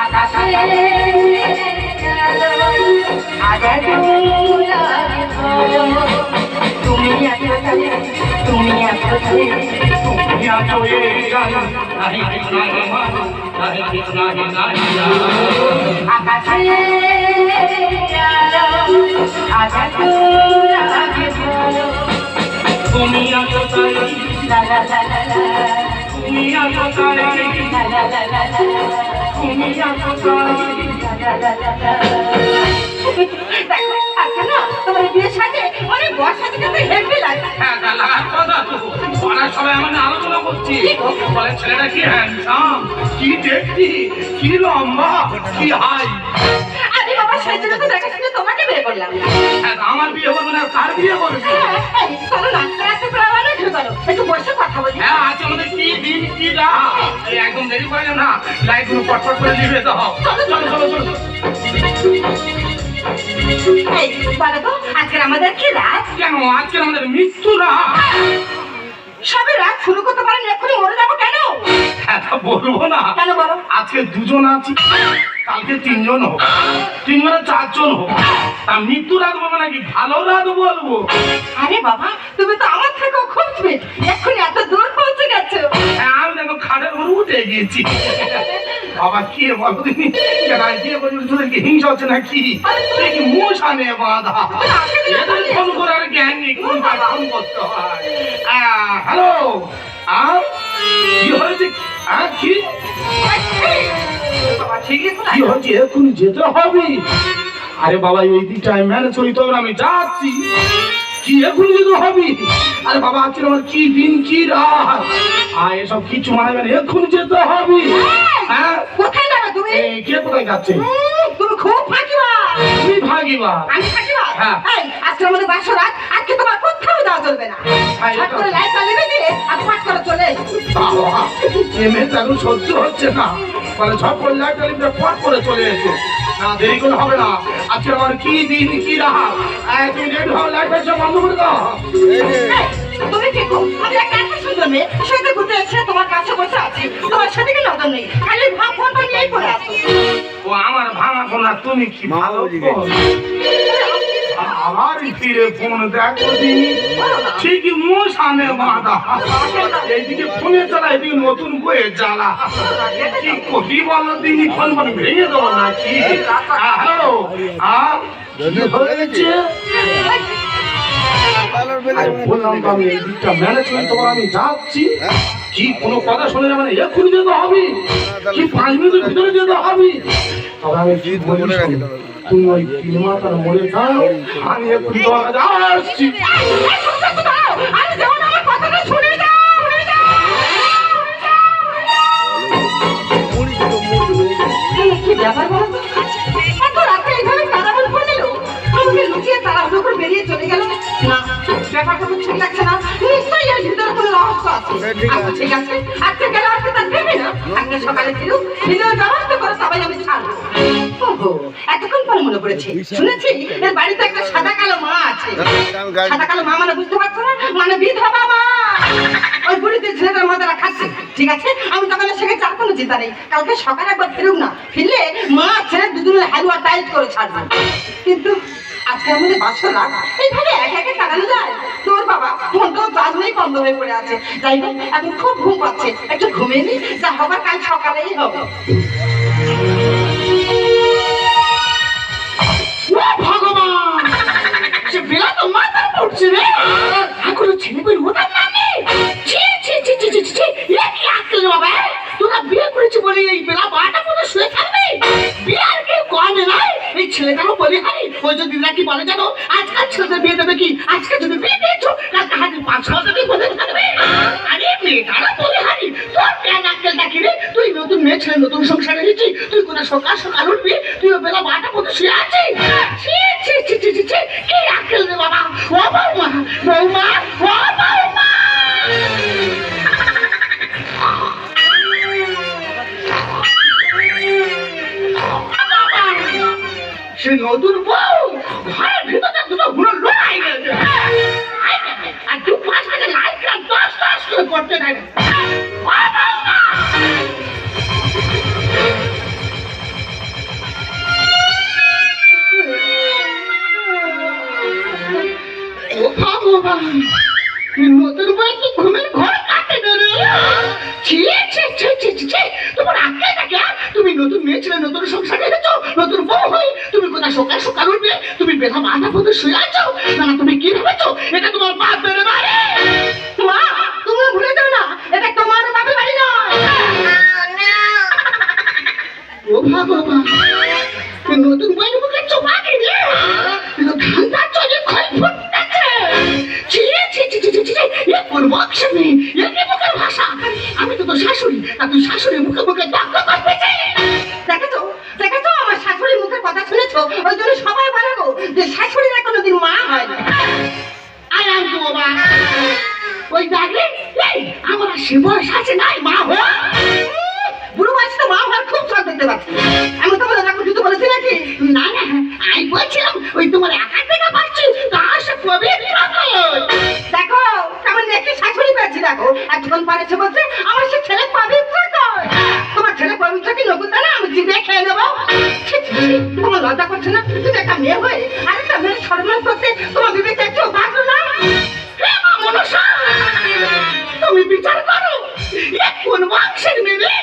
আকাশে তুমি আসলে তুমি আসলে তুমি আছো এই জান নাহি কৃষ্ণ নাহি কৃষ্ণ আকাশে আজ তুমি আছো তুমি আছো তুমি আছো আমাকে আলোচনা করছি বলে ছেলেটা কি হ্যান্ডসাম কি লম্বা? কি হাই? আরে জন্য তো দেখা শুনে তোমাকে বিয়ে করলাম। হ্যাঁ, আমার বিয়ে করবে না কার বিয়ে করবে হ্যাঁ, চলো না প্রাণে একটু বসে কথা বলি। হ্যাঁ আজ আমাদের কি দিন কি রাত? একদম দেরি করে না লাইটগুলো পটপট করে নিভে দাও চলো চলো চলো চলো এই আজকের আমাদের কি রাত? কেন? আজকে আমাদের মৃত্যু রাত। সবে রাত শুরু করতে পারেন এক্ষুনি মরে যাব কেন? হ্যাঁ বলব না। কেন বলো? আজকে দুজন আছি কালকে তিনজন হোক তিনজনে চারজন হোক তা মৃত্যু রাত বলব নাকি? ভালো রাত বলব। আরে বাবা তুমি তো আমার থেকেও খুব এক্ষুনি এত দূর পৌঁছে গেছো। হ্যাঁ আমি দেখো খাটের ঘরে উঠে গিয়েছি। বাবা, কি রে বলো তুমি কেন আমি বিয়ে করি তোদেরকে হিংসা হচ্ছে না কি সে কি মশানে বাঁধা ফোন করে আর জ্ঞান নেই, কোন ফোন করতে হয়? হ্যালো? আর কি হয়েছে? আর কি? কি হচ্ছে এখন যেতে হবে। আরে বাবা, এই দিকটা আমি ম্যানেজ করি তবে আমি যাচ্ছি। কি এখন যেতে হবে? আরে বাবা আজকে আমার কি দিন কি রাত? আর এসব কিছু মানাবে না এখন যেতে হবে। হ্যাঁ কোথায় যাবে তুমি? কে কোথায় যাচ্ছে? তুমি খুব ফাঁকিবা তুমি ভাগিবা আমি হ্যাঁ। আজকে আমাদের বাসর রাত আজকে তোমার কোথাও যাওয়া চলবে না। হ্যাঁ, করে লাইট জ্বালিয়ে দিয়ে আর করে চলে এমএ সহ্য হচ্ছে না। মানে ঝপ করে লাইট জ্বালিয়ে পট করে চলে এসো দেরি করে হবে না আজকে আমার কি দিন কি রাহা তুমি রেডি হবে লাইট ফাইট বন্ধ করে দাও তুমি কি আমি একটা এত সুন্দর মেয়ে, সেটা ঘুরতে এসে তোমার কাছে বসে আছি। তোমার সেদিকে নজর নেই। খালি ভাব ফোন নিয়েই পড়ে আছো। ও আমার ভাঙা ফোনা তুমি কি ভালো ফোন? ফিরে ফোন দেখো দিনি। ঠিকই মশানে বাঁধা। এইদিকে ফোনে চালা এদিকে নতুন বইয়ে জ্বালা। কি করি বলো দিনি ফোন ফোন ভেঙে দেবো নাকি? হ্যালো আর হয়েছে? বললাম তো আমি এই দিকটা ম্যানেজ তোমার আমি যাচ্ছি। কি কোনো কথা শুনে যাবে না? এক্ষুনি যেতে হবে। কি পাঁচ মিনিটের ভিতরে যেতে হবে? তবে আমি কি তুমি ওই তিন মরে যাও আমি এক্ষুনি তোমার আসছি এই, এই, শুনছো আমাকে লুকিয়ে তাড়াহুড়ো করে বেরিয়ে চলে গেল? না, ব্যাপারটা তো ঠিক লাগছে না। নিশ্চয়ই এর ভিতরে কোনো রহস্য আছে। আচ্ছা, ঠিক আছে। আজকে গেলে আজকে তার দেবে না। আজকে সকালে ফিরুক, ফিরেও ব্যবস্থা করে সবাই আমি ছাড়বো। এতক্ষণ পরে মনে পড়েছে শুনেছি এর বাড়িতে একটা সাদা কালো মা আছে সাদা কালো মা মানে বুঝতে পারছ না মানে বিধবা মা ওই বুড়িতে ছেলেটার মাথাটা খাচ্ছে ঠিক আছে আমি তখন সেখানে চার কোনো চিন্তা নেই কালকে সকালে একবার ফিরুক না ফিরলে মা ছেলে দুজনের হালুয়া টাইট করে ছাড়বে কিন্তু আজকে আমাদের বাসা লাগ এইভাবে একে একে কাটানো যায়? তোর বাবা ফোনটাও চার্জেই বন্ধ হয়ে পড়ে আছে। যাই হোক, এখন খুব ঘুম পাচ্ছে। একটু ঘুমিয়ে নি, যা হবার কাল সকালেই হবে। ভগবান! এখনও ছেলে পেয়ে ওটার নামে ছি ছি ছি ছি ছি ছি এ কি আক্কেল বাবা? তোরা বিয়ে করেছি বলে এই বেলা বারোটা পর্যন্ত শুয়ে থাকবে? বিয়ে আর কেউ কমে নাই এই ছেলেটারও বলি হারি ওই যদি বলে জানো? আজকাল ছেলেদের বিয়ে দেবে কি? আজকে যদি বিয়ে দিয়েছ কালকে হাতে পাঁচ হাজার বলে থাকবে। আরে মেয়েটারা বলে তোর প্যান ডাকি রে তুই নতুন মেয়ে নতুন সংসারে এসেছি। তুই কোন সকাল সকাল উঠবি? তুই বেলা বারোটা পর্যন্ত শুয়ে ছি ছি ছি ছি বাবা? ও বৌমা বৌমা, ও বৌমা! সে নতুন বউ। করতে নাই ভগবান ঘুমের ঘর? ছি ছি ছি ছি ছি ছি। তোমার তুমি নতুন মেয়ে ছিলে, নতুন সংসার এনেছো নতুন বউ হই তুমি কোথায় সকাল সকাল উঠবে তুমি বেলা মাথা পথে শুয়ে আছো? না তুমি কি ভেবেছো? এটা তোমার বাপ বেড়ে বাড়ি। মা, তুমি ভুলে যাও না, এটা তোমার বাপের বাড়ি নয়। ও এই নতুন বইয়ের মুখে চোপা কিনে ধান্দা চলে খই কোন বংশ নেই এ কি ভাষা? আমি তো তোর শাশুড়ি আর তুই শাশুড়ি মুখে মুখে তর্ক করতেছে। দেখেছ দেখেছ আমার শাশুড়ির মুখের কথা শুনেছো? ওই জন্য সবাই বলে গো যে শাশুড়িরা কোনোদিন মা হয় না। আম তো বাবা ওই আমার আর সে বয়স আছে নাই, মা বুড়ো বয়সে মা হওয়ার খুব শখ দেখতে পাচ্ছি। আমি তো বলে রাখো কিছু বলেছি নাকি? না না বলছিলাম, ওই তোমার একা থেকে পবিত্র দেখো কেমন নেকি শাশুড়ি পেয়েছি দেখো। একজন পারেছে বলছে আমার সে ছেলে পবিত্র কর। তোমার ছেলে পবিত্র কি নকুন না? আমি জিভে খেয়ে নেব। তোমার লজ্জা করছে না? তুমি একটা মেয়ে হয়ে আরেকটা মেয়ের সম্মান করতে তোমার বিবেকে একটু বাঁচলো না তুমি বিচার করো। কোন বংশের মেয়ে?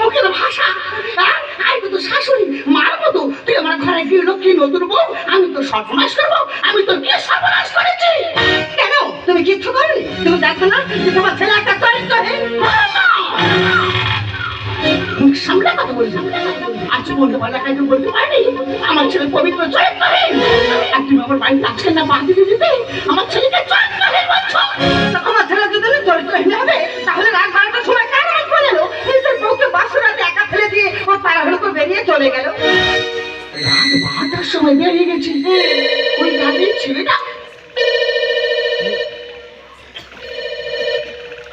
মুখের ভাষা? তো শাশুড়ি মার নতুন বউ, আমি তো সর্বনাশ করব, আমি তো কি সর্বনাশ করেছি। কেন? তুমি কিচ্ছু তুমি দেখো না তোমার ছেলে একটা চরিত্রহীন মুখ সামলে কথা আজ বলতে আমার ছেলে পবিত্র আমার না আমার তা ছেলে তাহলে রাত বারোটার সময় রাত বলে এলো? নিজের বউকে বাসুরাতে একা ফেলে দিয়ে ও তাড়াহুড়ো করে বেরিয়ে চলে গেল। রাত বারোটার সময় বেরিয়ে গেছি। ওই গাড়ির ছেলেটা।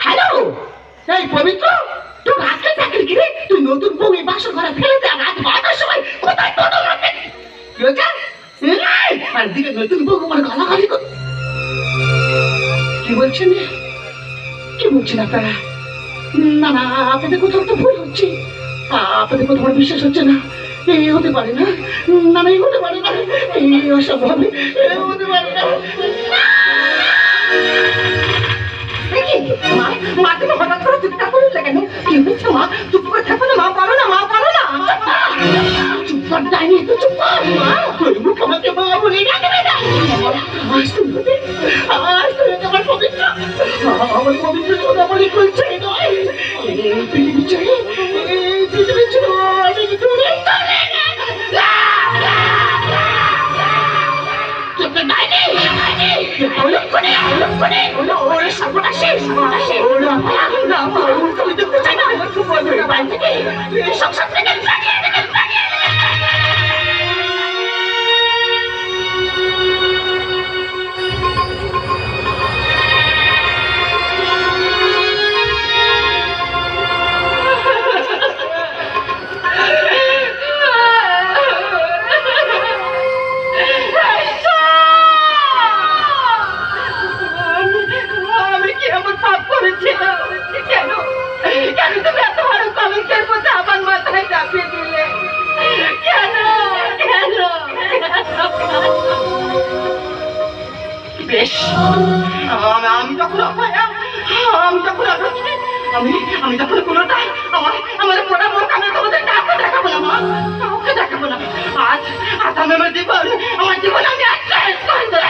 হ্যালো এই পবিত্র তুই রাতে চাকরি কিরে তুই নতুন বউ এই বাসর ঘরে ফেলে দে রাত বারোটার সময় কোথায় টোটো কি এই, আর দিকে নতুন বউ আমার গালাগালি কর কি বলছেন? কি বলছেন আপনারা? না না আপনাদের কোথাও তো ভুল হচ্ছে। আপনাদের কোথাও বিশ্বাস হচ্ছে না। এই হতে পারে না। না না এই হতে পারে না। এই অসম্ভব হতে পারে না। মা মা তুমি হঠাৎ করে চিৎকার করে উঠলে কেন? কি হচ্ছে মা? চুপ করে থাকো না, মা বলো না, মা বলো না। চুপ কর ডাইনি তো চুপ কর, মা। মুখ আমাকে মা বলে ডাকবে না। আজ তুমি আজ তুমি আমার পবিত্র আমার পবিত্র কথা বলে করছে নয় এই পৃথিবী চাই সংসার থেকে আমি অভয়া আমি যখন আমি আমি যখন কোনোটাই আমার আমার পোড়া না মা কাউকে না আজ আজ আমি আমার জীবন আমার জীবন আমি আজ শেষ করে দেবো,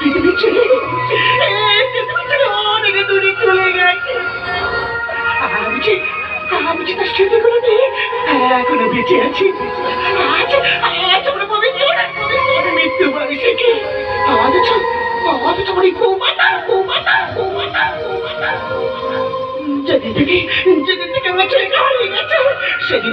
পৃথিবী ছেড়ে পৃথিবী ছেড়ে অনেক দূরে চলে গেছে আমি যে আমি যে তার সাথে কোনো নেই এখনও বেঁচে আছি আজ আজ আমরা পবিত্র মৃত্যু বয়সে কি অথচ অথচ আমার এই কৌমাতা কৌমাতা কৌমাতা কৌমাতা যেদিন থেকে যেদিন থেকে আমার ছেলে হারিয়ে গেছে সেদিন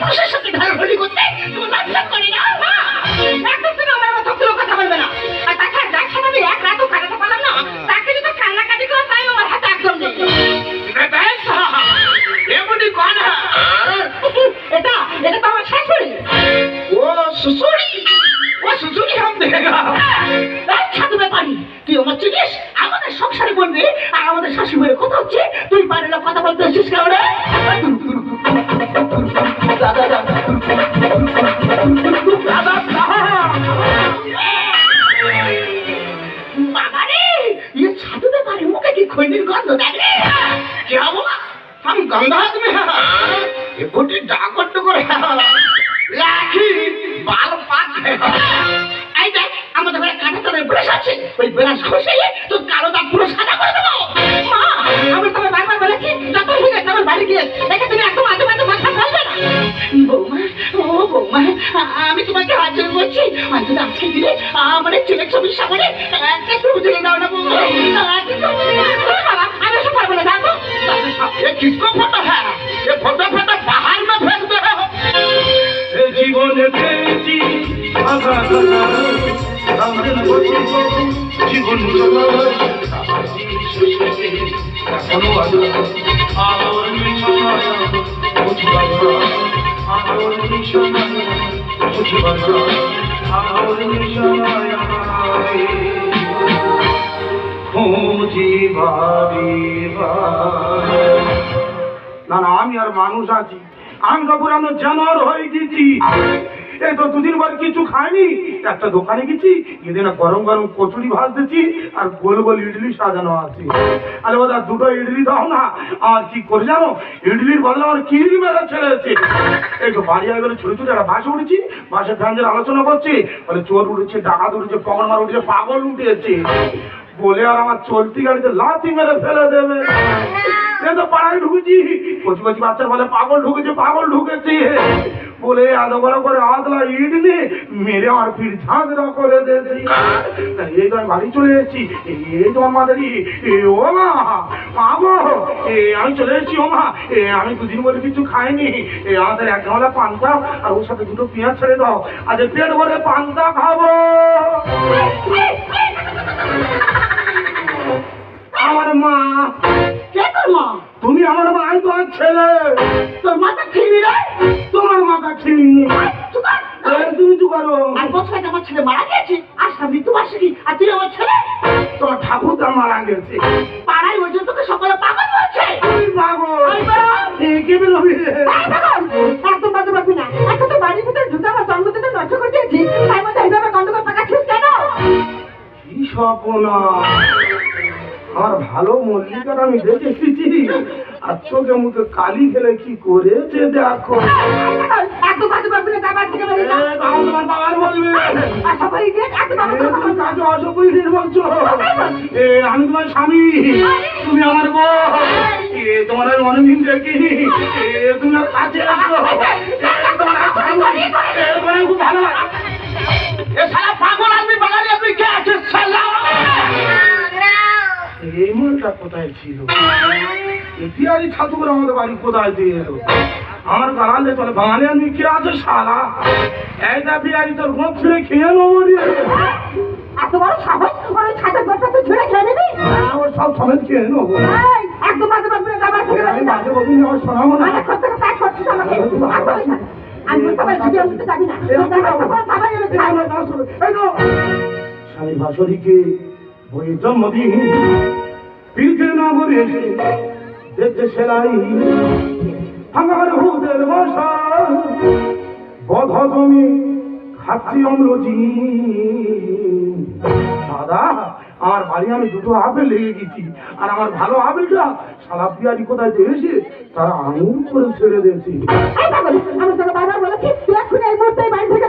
একটা পর পুরুষের সাথে ঢালাঢালি করতে তোমার এপটে ডাকর টুকুর লাঠি, বাল পাক। এই দেখ, আমাদের ঘরে কাঁটা তাদের ব্রাশ আছে, ওই ব্রাশ ঘষিয়ে তো কালো দাগ পুরো সাদা করে দেবো। মা, আমি তোমায় বারবার বলেছি যত ঠিক আছে আমার বাড়ি গিয়ে দেখে তুমি একদম আজে বাজে কথা বলবে না। বৌমা, ও বৌমা, আমি তোমাকে হাত জোর করছি অন্তত আজকে দিলে আমার ছেলে ছবির সামনে একটা ছবি তুলে দাও না বৌমা। আমি সব পারব না দেখো তাহলে সব ফটো হ্যাঁ। বাড়ি না না আমি আর মানুষ আছি। আমি তো পুরানো জানোয়ার হয়ে গেছি। এই তো দুদিন পর কিছু খাইনি। একটা দোকানে গেছি, এদিন গরম গরম কচুরি ভাজতেছি আর গোল গোল ইডলি সাজানো আছে। আরে দাদা দুটো ইডলি দাও না। আর কি করে জানো? ইডলির বদলে আমার কিডনি মেরে ছেড়েছে এই তো বাড়ি আগে ছোট ছোট একটা বাসে উঠেছি, বাসের ফ্যানদের আলোচনা করছি, বলে চোর উঠেছে, ডাকাত উঠেছে পকড় মার উঠেছে, পাগল উঠেছে বলে আর আমার চলতি গাড়িতে লাথি মেরে ফেলে দেবে। এ তো পাড়ায় ঢুকেছি কচি কচি বাচ্চার বলে পাগল ঢুকেছে পাগল ঢুকেছে বলে আধ বড় করে আদলা ইট নিয়ে মেরে আমার ফির ঝাঁঝরা করে দিয়েছি এই তো আমি বাড়ি চলে এসেছি এই আমাদেরই এ ও মা গো এ আমি চলে এসেছি ও মা এ আমি দুদিন বলে কিছু খাইনি এ আমাদের এক গামলা পান্তা আর ওর সাথে দুটো পেঁয়াজ ছেড়ে দাও আজ পেট ভরে পান্তা খাব আমার মা। কে তোর মা? তুমি আমার মাই তো আর ছেলে। তোর মাথা খেয়ে রে। তোমার মাথা ছিনি তুমি তো করো আর বছর আগে আমার ছেলে মারা গেছে আজ না মৃত্যু বার্ষিকী। আর তুই আমার ছেলে? তোমার ঠাকুরটা মারা গেছে। পাড়ায় ওই জন্য তোকে সকলে পাগল বলছে। তুমি পাগল। কে বেরোবি একদম বাজে পারবি না। এখন তো বাড়ির ভিতরে ঢুকে আমার জন্মদিনটা নষ্ট করে দিয়েছি তাই মধ্যে এইভাবে গন্ডগোল পাকাচ্ছিস কেন? কি স্বপ্না? আমার ভালো মল্লিকাটা আমি দেখেছি আর চোখে মুখে কালি ফেলে কি করেছে দেখো। না থেকে বাবার বলবে। আমি তোমার স্বামী। তুমি আমার বউ। এ তোমার আমি অনেকদিন দেখিনি এ তুমি কাছে আসো। তোমার আমি খুব ভালো। এ পাগল আদমি বাঙালি আদমি কে? আছে এই কোথায় ছিল? এটিআরই ছাতু করে আমাদের বাড়ি কোথায় দিয়ে এলো? আমার গালালে চলে বাঙালি আমি কে আছে শালা? এইটা বিহারি তোর গোপ ছিঁড়ে খেয়ে নেব এত বড় সাহস? ওই ছাদের ঘরটা তুই ঝুড়ে খেয়ে নিবি? হ্যাঁ, ওর সব সমেত খেয়ে নেব। একদম বাজে বাজে আমার থেকে আমি বাজে বদিন আমার শোনাবো না। করে করছিস আমাকে। আমি বুঝতে পারছি না। স্বামী ভাসরিকে জন্মদিন। পিঠে না দেখছে সেলাই। আমার হুদের বসা বধ জমি খাচ্ছি অম্লজি দাদা আমার বাড়ি আমি দুটো আপেল লেগে গেছি। আর আমার ভালো আপেলটা সালা পিয়ারি কোথায় দেখেছে তারা আঙুল করে ছেড়ে দিয়েছি। আমি তোকে বারবার বলেছি, এক্ষুনি এই মুহূর্তে বাড়ি থেকে।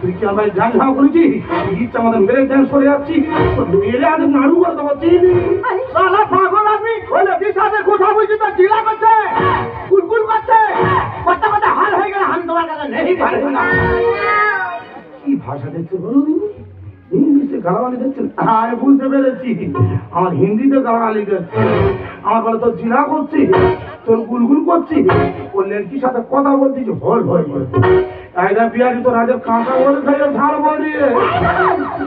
তুই কি আমায় ডান্স হাও করেছি ইচ্ছা আমাদের মেরে ডান্স করে যাচ্ছি মেরে আজ নাড়ু করে দেবো শালা পাগল আপনি হলে বিষাদে কথা বলছি তো জিলা করছে কুলকুল করছে কথা কথা হাল হয়ে গেলে আমি তোমার কাছে নেই পারে না কি ভাষা দেখছে বলুন গালাগালি দেখছেন হ্যাঁ আমি বুঝতে পেরেছি। আমার হিন্দিতে গালাগালি দিচ্ছে আমার বলে তোর জিরা করছি তোর গুলগুল করছি ও লেনকির সাথে কথা বলছি যে হল হল করছি। আইডা বিয়ারি তোর আজ কাঁচা বলে খাইয়ে ঝাড় বলি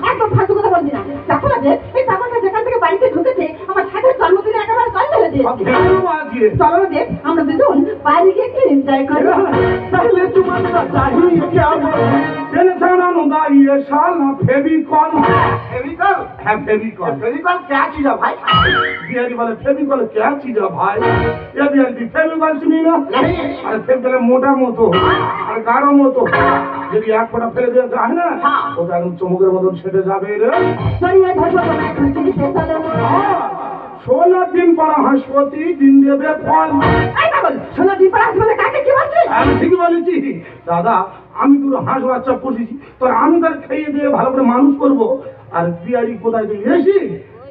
একদম ফালতু কথা বলবি না। দেখো না যে, এই পাগলটা যেখান থেকে বাড়িতে ঢুকেছে, আমার ইয়ে হ্যাঁ, মোটা মতো আর গাঢ় মতো। যদি এক ফোঁটা ফেলে দেওয়া যায় না ওটা একদম চমকের মতন সেটে যাবে রে। ষোলো দিন পর হাসপতি দিন দেবে ফল। পাগল, শোনো, ডিপার হাসপাতালে কাকে কি বলছিস? আমি ঠিকই বলেছি। দাদা আমি দুটো হাঁস বাচ্চা পুষেছি। তো আমি তার খেয়ে দিয়ে ভালো করে মানুষ করব। আর বিয়ারি কোথায় দিয়ে এসি?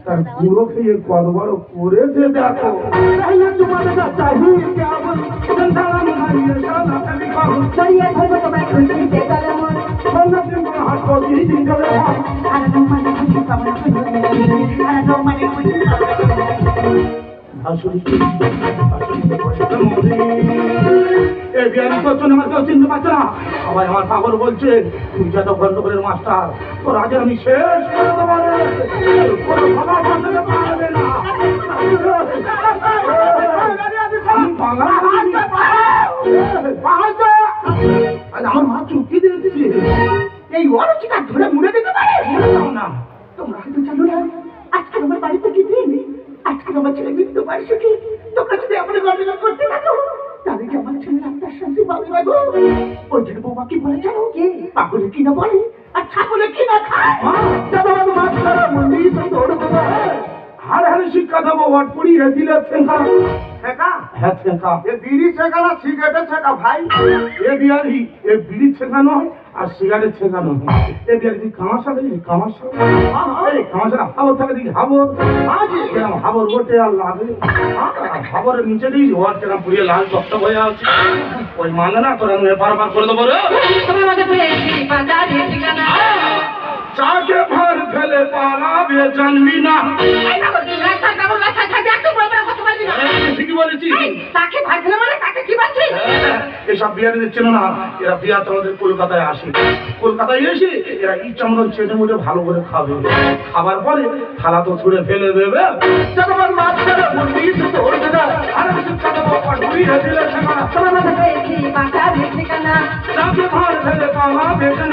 তার গুঁড়ো খেয়ে কত বড় করেছে দেখো। তাহলে তোমাদের কাছে শাশুড়ি এ বিয়ারি করছ চিনতে পারছে না সবাই আমার পাগল বলছে তুমি যত গন্ডগোলের মাস্টার তোর আগে আমি শেষ করে দেবো আমার মা চুক্তি দিয়ে দিচ্ছে এই অরুচিকা ধরে মুড়ে দিতে পারে? না। তোমরা হয়তো আজকে আমার বাড়িতে কি আজকে আমার ছেলে মৃত্যু বার্ষিকী তোমরা যদি আমাদের গন্ডগোল করতে থাকো তাহলে কি আমার ছেলে আপনার শান্তি পাবে না গো ওই জন্য বৌমা কি বলে জানো কি পাগলে কি না বলে আর ছাগলে কি না খায় দাদা মাছ ছাড়া মন্দির তো দৌড় হার হারে শিক্ষা দেবো ওয়াট পড়িয়ে দিলে শেখা শেখা হ্যাঁ শেখা এ বিড়ি শেখা না সিগারেটে শেখা ভাই? এ বিহারি এ বিড়ি ছেঁকানো হয় আর সিগারেট ছেঁকানো হয় এ বিহারি তুই কামার সাথে কামার সাথে এই কামার সাথে হাবর থাকে দেখি হাবর। আজি এরকম হাবর গোটে আর লাগে। হাবরের নিচে দিই ওয়ার কেরম পুড়িয়ে লাল টকটা হয়ে আছে। ওই মানে না তোর আমি বারবার করে দেবো রে। তোমার মধ্যে পেয়েছি বাজারে ঠিকানা। চাকে ভর ফেলে পালাবে জানবি না। কথা ঠিকই বলেছি। তাকে পেলে মানে তাকে কি বলছিস? এসব বিহারি দিচ্ছিল না। এরা বিহার তোমাদের কলকাতায় আসে। কলকাতায় এসে এরা মতন চেটে মুটে ভালো করে খাবে। খাবার পরে থালা তো ছুঁড়ে ফেলে দেবে। জগবান মাছ ধরা মন্দির তো দৌড় দেবো আর কিছু বাবা তোমার পেয়েছি ভার ফেলে বেতন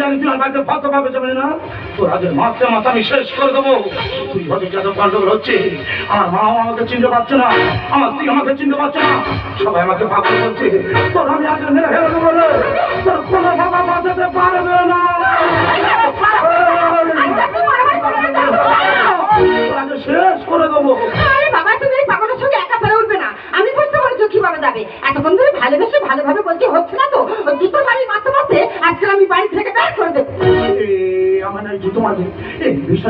তোর মাথা করে দেবো। তুই হচ্ছে, আমার মা আমাকে চিনতে পারছে না, আমার স্ত্রী আমাকে চিনতে পারছে না, সবাই আমাকে ভাবতে করছে। তোর আমি মেরে তোর কোনো বাবা বাঁচাতে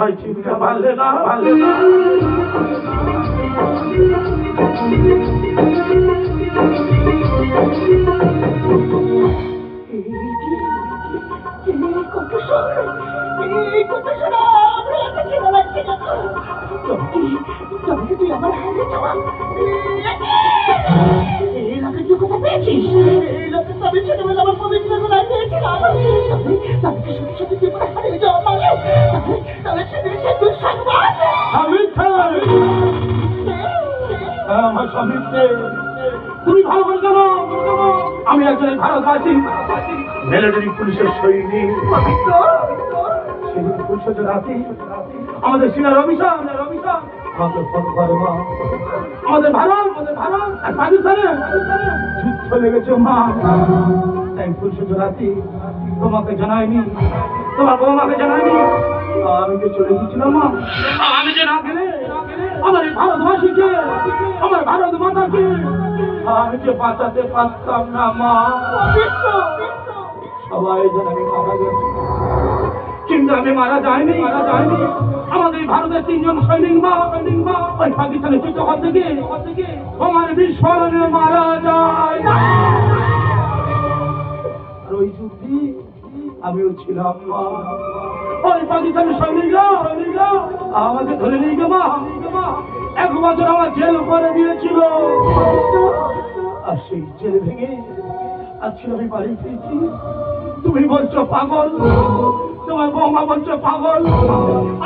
তুমি চিনতে পারলে না পারলে না। ছোটবেলা আমার স্বামীকে হ্যাঁ, তুমি ভালো করে জানো আমি একজন পুলিশের সৈনিক আমাদের সিনার অভিশাপ অভিশাপ আমাদের ভারত আমাদের যুদ্ধ লেগেছে মা তাই পুলিশের রাতে তোমাকে জানাইনি তোমার বৌমাকে জানাইনি আমি চলে গেছিলাম আমি যে না গেলে, আমার ভারতবাসীকে, আমার ভারত মাতাকে আমি যে বাঁচাতে পারতাম না, মা। সবাই আমি মারা কিন্তু আমি মারা যাইনি। মারা যাইনি আমাদের ভারতের তিনজন সৈনিক, মা। সৈনিক মা ওই পাকিস্তানের যুদ্ধ করতে গিয়ে আমার বিস্ফোরণে মারা যায়। আর ওই যুদ্ধে আমিও ছিলাম, মা। ওই পাকিস্তানের সৈনিকরা আমাকে ধরে নিয়ে গেল এক বছর আমার জেল করে দিয়েছিল। আর সেই জেল ভেঙে আজকে আমি বাড়ি ফিরছি। তুমি বলছো পাগল তোমার বৌমা বলছো পাগল।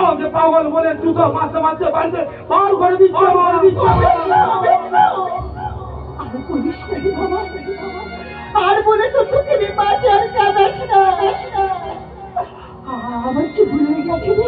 আমাকে পাগল বলে দুটো মাসে মাসে বাড়িতে পার করে দিচ্ছ। করে দিচ্ছ। আর বলে তো তুমি বাঁচার কাদাস না। আমার কি ভুল হয়ে গেছে রে?